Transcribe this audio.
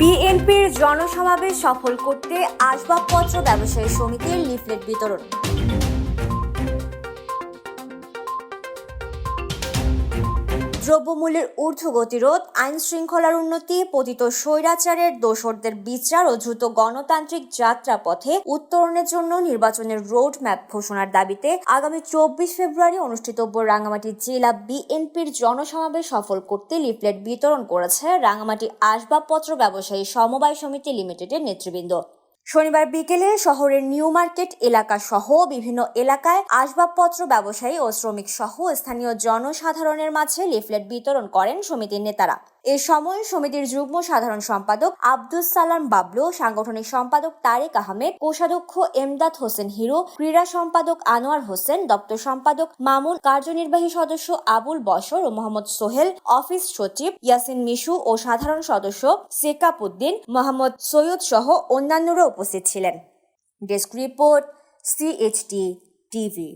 বিএনপির জনসমাবেশ সফল করতে আসবাবপত্র ব্যবসায়ী সমিতির লিফলেট বিতরণ। দ্রব্যমূল্যের ঊর্ধ্বগতিরোধ আইন শৃঙ্খলার উন্নতি, পতিত স্বৈরাচারের দোসরদের বিচার ও দ্রুত গণতান্ত্রিক যাত্রাপথে উত্তরণের জন্য নির্বাচনের রোড ম্যাপ ঘোষণার দাবিতে আগামী চব্বিশ ফেব্রুয়ারি অনুষ্ঠিতব্য রাঙামাটি জেলা বিএনপির জনসমাবেশ সফল করতে লিফলেট বিতরণ করেছে রাঙামাটি আসবাবপত্র ব্যবসায়ী সমবায় সমিতি লিমিটেডের নেতৃবৃন্দ। শনিবার বিকেলে শহরের নিউ মার্কেট এলাকা সহ বিভিন্ন এলাকায় আসবাবপত্র ব্যবসায়ী ও শ্রমিক সহ স্থানীয় জনসাধারণের মাঝে লিফলেট বিতরণ করেন সমিতির নেতারা। এ সময় সমিতির যুগ্ম সাধারণ সম্পাদক আব্দুস সালাম বাবলু, সাংগঠনিক সম্পাদক তারেক আহমেদ, কোষাধ্যক্ষ এমদাদ হোসেন হিরো, ক্রীড়া সম্পাদক আনোয়ার হোসেন, দপ্তর সম্পাদক মামুন, কার্যনির্বাহী সদস্য আবুল বশর ও মোহাম্মদ সোহেল, অফিস সচিব ইয়াসিন মিশু ও সাধারণ সদস্য সেকাপুদ্দিন মোহাম্মদ সৈয়দ সহ অন্যান্যরা উপস্থিত ছিলেন। Desk report CHT TV